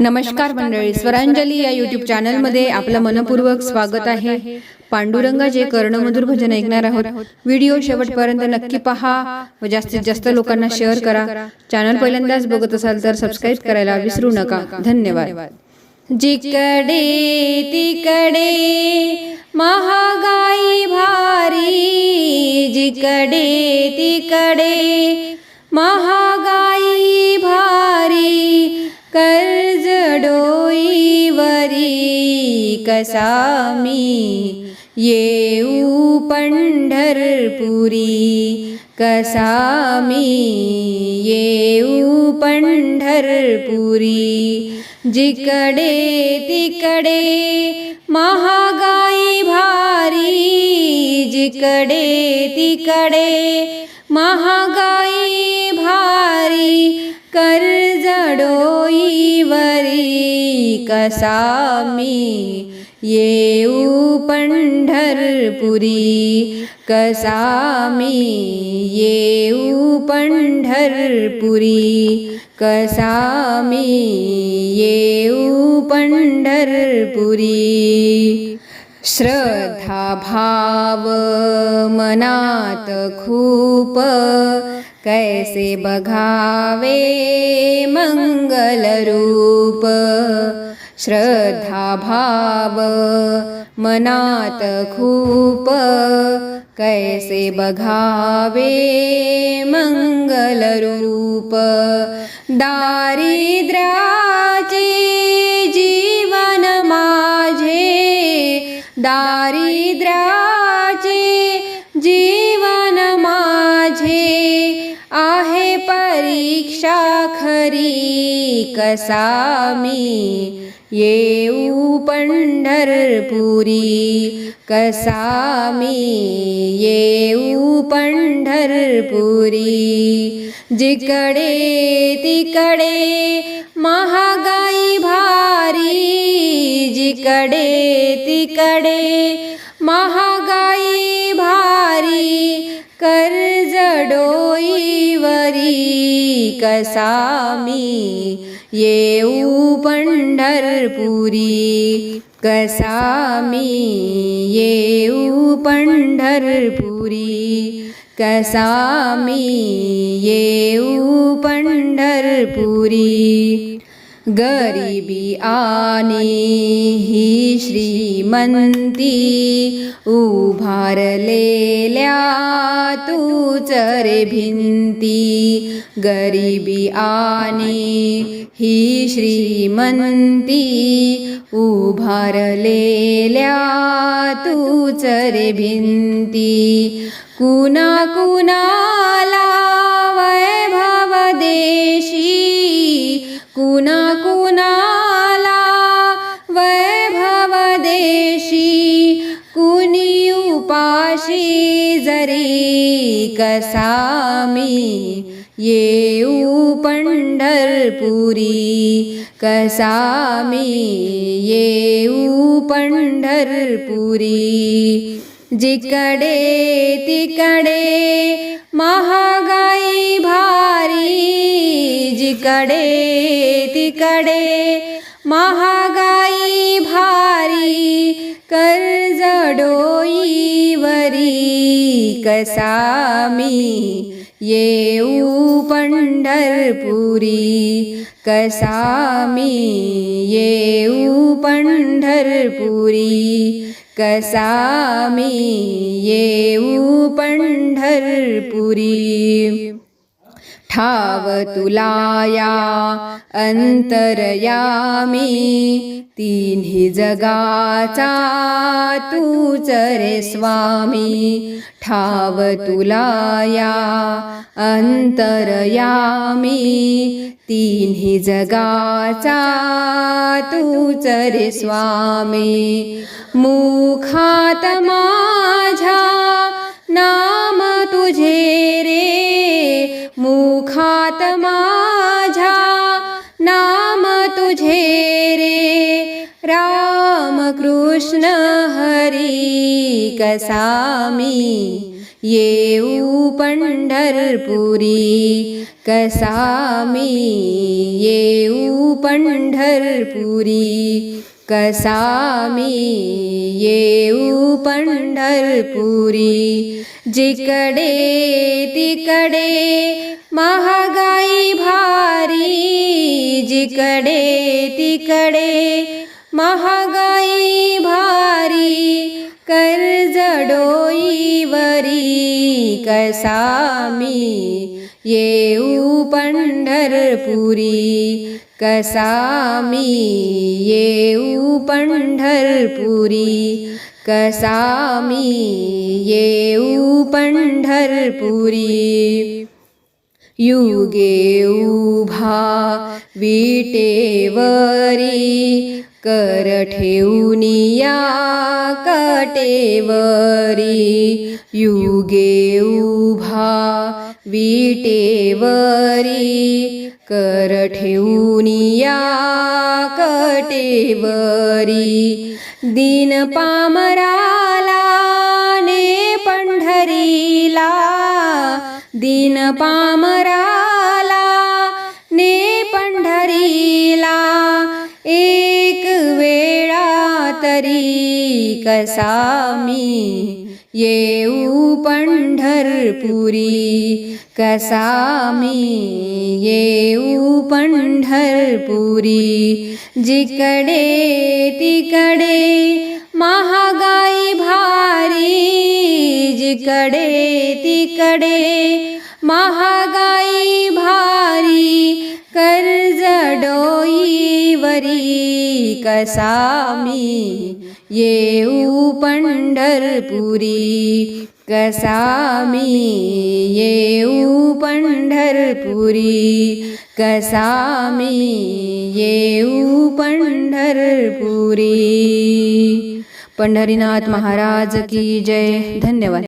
नमस्कार मंडळी स्वरांजली या युट्यूब चॅनलमध्ये आपलं मनपूर्वक स्वागत आहे. पांडुरंगाचे कर्णमधुर भजन ऐकणार आहोत व्हिडिओ शेवटपर्यंत नक्की पहा व जास्तीत जास्त लोकांना शेअर करा. चॅनल पहिल्यांदाच बघत असाल तर सबस्क्राईब करायला विसरू नका. धन्यवाद. जिकडे तिकडे महागाई भारी जिकडे तिकडे महागाई कसामी कसा मी येऊ पंढरपुरी कसा मी येऊ पंढरपुरी जिकडे तिकडे महागाई भारी जिकडे तिकडे महागाई भारी कर्ज कसा मी येऊ पंढरपुरी कसा मी येऊ पंढरपुरी कसा मी येऊ पंढरपुरी। श्रद्धा भाव मनात खूप कैसे बघावे मंगल रूप श्रद्धा भाव मनात खूप कैसे बघावे मंगल रूप दारिद्र्याचे जीवन माझे दारिद्र्याचे जीवन माझे आहे परीक्षा खरी कसा मी येऊ पंढरपुरी कसा मी येऊ पंढरपुरी जिकडे तिकडे महागाई भारी जिकडे तिकडे महागाई कसा मी येऊ पंढरपुरी। कसा मी येऊ पंढरपुरी। कसा मी येऊ पंढरपुरी। गरिबी आणि ही श्रीमंती उभारलेल्या तूच रे भिंती। गरिबी आणि ही श्रीमंती उभारलेल्या तूच रे भिंती. कुणा कुणाला वैभव देशी. कुणा कुणाला वैभव देशी. कुणी उपाशी जरी कसा मी येऊ पंढरपुरी कसा मी येऊ पंढरपुरी. जिकडे तिकडे महागाई भारी जिकडे तिकडे महागाई भारी कर्ज डोईवरी कसा मी येऊ पंढरपुरी कसा मी येऊ पंढरपुरी कसा मी येऊ पंढरपुरी। ठाव तुलाया अंतरयामी तिन्ही जगाचा तूच रे स्वामी ठाव तुलाया अंतरयामी तिन्ही जगाचा तूच रे स्वामी. मुखात माझ्या नाम तुझे रे मुखात माझ्या नाम तुझे रे. राम कृष्ण हरी कसामी येऊ पंढरपुरी कसा मी येऊ पंढरपुरी कसा मी येऊ पंढरपुरी। जिकडे तिकडे महागाई भारी जिकडे तिकडे महागाई भारी कर्ज डोईवरी कसामी। येऊ पण्ढरपुरी कसामी। येऊ पण्ढरपुरी कसामी। येऊ पण्ढरपुरी युगे उभा विटेवरी कर ठेवून या कटेवरी युगे उभा विटेवरी कर ठेवून या कटेवरी दिन पामराला ने पंढरीला दिन पामराला ने पंढरीला एक वेळा तरी कसा मी येऊ पंढरपुरी? कसा मी येऊ पंढरपुरी? जिकडे तिकडे महागाई जिकडे तिकडे. महागाई भारी कर्ज डोईवरी. कसा मी येऊ पंढरपुरी? कसा मी येऊ पंढरपुरी? कसा मी येऊ पंढरपुरी? पंढरीनाथ महाराज की जय. धन्यवाद.